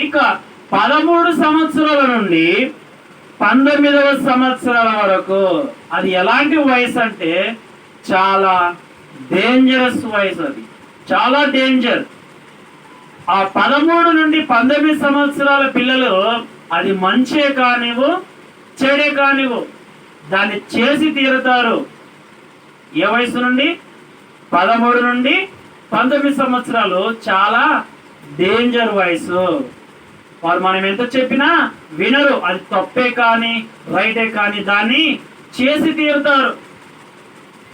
ఇక పదమూడు సంవత్సరాల నుండి పంతొమ్మిదవ సంవత్సరాల వరకు అది ఎలాంటి వయసు అంటే చాలా డేంజరస్ వయసు అది. చాలా డేంజర్ ఆ పదమూడు నుండి పంతొమ్మిది సంవత్సరాల పిల్లలు అది మంచే కానివ్వు చెడే కానివ్వు దాన్ని చేసి తీరుతారు. ఏ వయసు నుండి? పదమూడు నుండి పంతొమ్మిది సంవత్సరాలు చాలా డేంజర్ వయసు. వారు మనం ఎంత చెప్పినా వినరు. అది తప్పే కానీ రైటే కానీ దాన్ని చేసి తీరుతారు.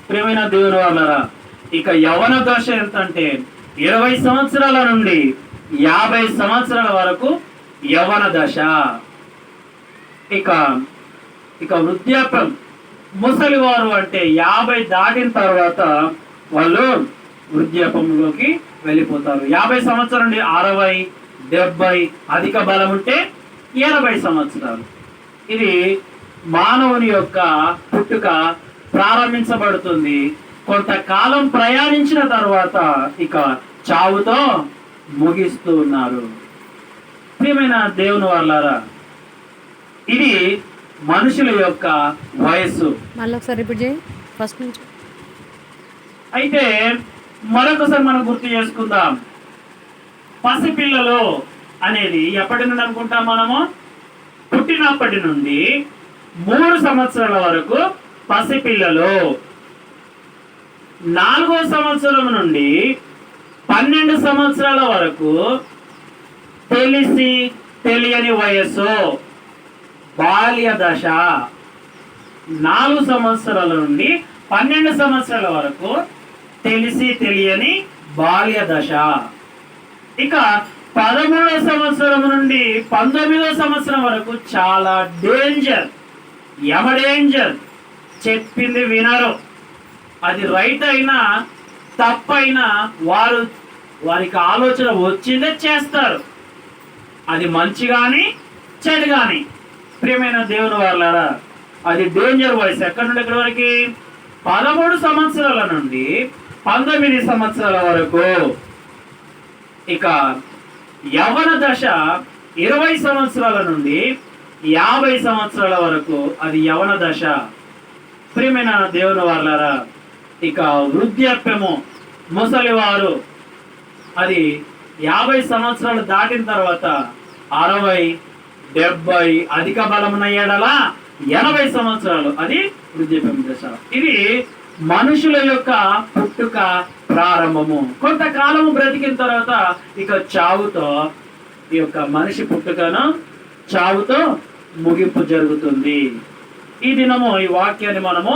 ప్రేమైన దేవుని వాళ్ళరా ఇక యవన దశ ఎంత అంటే ఇరవై సంవత్సరాల నుండి యాభై సంవత్సరాల వరకు యవన దశ. ఇక ఇక వృద్ధాప్యం. ముసలివారు అంటే యాభై దాటిన తర్వాత వాళ్ళు వృద్ధాప్యంలోకి వెళ్ళిపోతారు. యాభై సంవత్సరం నుండి అరవై డెబ్బై అధిక బలం ఉంటే ఎనభై సంవత్సరాలు. ఇది మానవుని యొక్క పుట్టుక ప్రారంభించబడుతుంది. కొంతకాలం ప్రయాణించిన తర్వాత ఇక చావుతో ముగిస్తూ ఉన్నారు. ప్రియమైన దేవుని వాళ్ళారా ఇది మనుషుల యొక్క వయస్సు. ఫస్ట్ అయితే మరొకసారి మనం గుర్తు చేసుకుందాం. పసిపిల్లలు అనేది ఎప్పటి నుండి అనుకుంటాం మనము? పుట్టినప్పటి నుండి మూడు సంవత్సరాల వరకు పసిపిల్లలు. నాలుగో సంవత్సరం నుండి పన్నెండు సంవత్సరాల వరకు తెలిసి తెలియని వయస్సు. బాల్య దశ. నాలుగు సంవత్సరాల నుండి పన్నెండు సంవత్సరాల వరకు తెలిసి తెలియని బాల్య దశ. ఇక పదమూడవ సంవత్సరం నుండి పంతొమ్మిదవ సంవత్సరం వరకు చాలా డేంజర్. ఎమ డేంజర్. చెప్పింది వినరు. అది రైట్ అయినా తప్పైనా వారు వారికి ఆలోచన వచ్చిందే చేస్తారు. అది మంచి కానీ చెడు కానీ ప్రియమైన దేవుని వాళ్ళారా అది డేంజర్ వాయిస్. ఎక్కడి నుండి ఎక్కడి వరకు? పదమూడు సంవత్సరాల నుండి పంతొమ్మిది సంవత్సరాల వరకు. ఇక యవన దశ ఇరవై సంవత్సరాల నుండి యాభై సంవత్సరాల వరకు అది యవన దశ. ప్రియమైన దేవుని వాళ్ళారా ఇక వృద్ధాప్యము ముసలివారు అది యాభై సంవత్సరాలు దాటిన తర్వాత అరవై డెబ్బై అధిక బలమున ఎడల ఎనభై సంవత్సరాలు అది వృద్ధాప్యం దశ. ఇది మనుషుల యొక్క పుట్టుక ప్రారంభము. కొంతకాలము బ్రతికిన తర్వాత ఇక చావుతో ఈ యొక్క మనిషి పుట్టుకను చావుతో ముగింపు జరుగుతుంది. ఈ దినము ఈ వాక్యాన్ని మనము